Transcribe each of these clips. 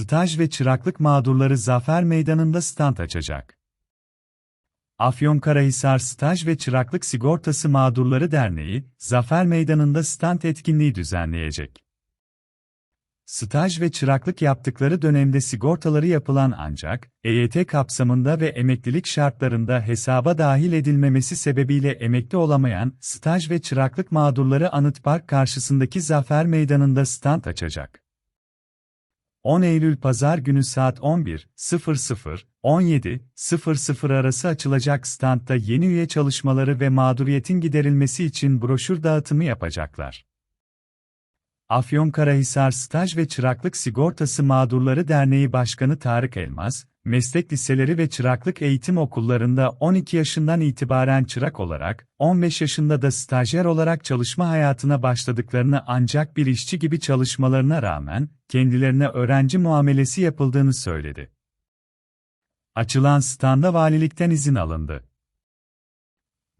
staj ve çıraklık mağdurları Zafer Meydanı'nda stand açacak. Afyonkarahisar Staj ve Çıraklık Sigortası Mağdurları Derneği, Zafer Meydanı'nda stand etkinliği düzenleyecek. Staj ve çıraklık yaptıkları dönemde sigortaları yapılan ancak, EYT kapsamında ve emeklilik şartlarında hesaba dahil edilmemesi sebebiyle emekli olamayan, staj ve çıraklık mağdurları Anıt Park karşısındaki Zafer Meydanı'nda stand açacak. 10 Eylül Pazar günü saat 11.00-17.00 arası açılacak standta yeni üye çalışmaları ve mağduriyetin giderilmesi için broşür dağıtımı yapacaklar. Afyonkarahisar Staj ve Çıraklık Sigortası Mağdurları Derneği Başkanı Tarık Elmas, meslek liseleri ve çıraklık eğitim okullarında 12 yaşından itibaren çırak olarak, 15 yaşında da stajyer olarak çalışma hayatına başladıklarını ancak bir işçi gibi çalışmalarına rağmen, kendilerine öğrenci muamelesi yapıldığını söyledi. Açılan standa valilikten izin alındı.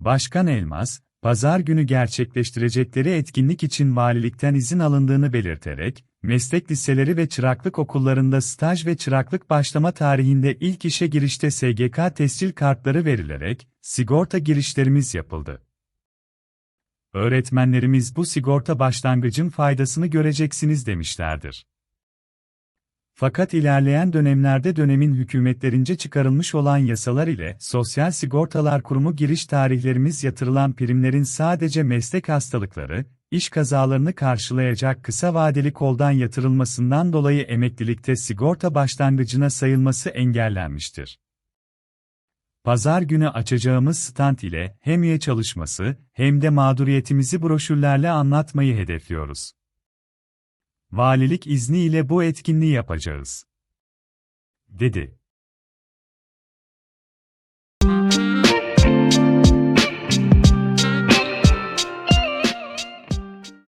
Başkan Elmas, pazar günü gerçekleştirecekleri etkinlik için valilikten izin alındığını belirterek, meslek liseleri ve çıraklık okullarında staj ve çıraklık başlama tarihinde ilk işe girişte SGK tescil kartları verilerek, sigorta girişlerimiz yapıldı. Öğretmenlerimiz bu sigorta başlangıcın faydasını göreceksiniz demişlerdir. Fakat ilerleyen dönemlerde dönemin hükümetlerince çıkarılmış olan yasalar ile Sosyal Sigortalar Kurumu giriş tarihlerimiz yatırılan primlerin sadece meslek hastalıkları, iş kazalarını karşılayacak kısa vadeli koldan yatırılmasından dolayı emeklilikte sigorta başlangıcına sayılması engellenmiştir. Pazar günü açacağımız stand ile hem üye çalışması hem de mağduriyetimizi broşürlerle anlatmayı hedefliyoruz. Valilik izniyle bu etkinliği yapacağız. dedi.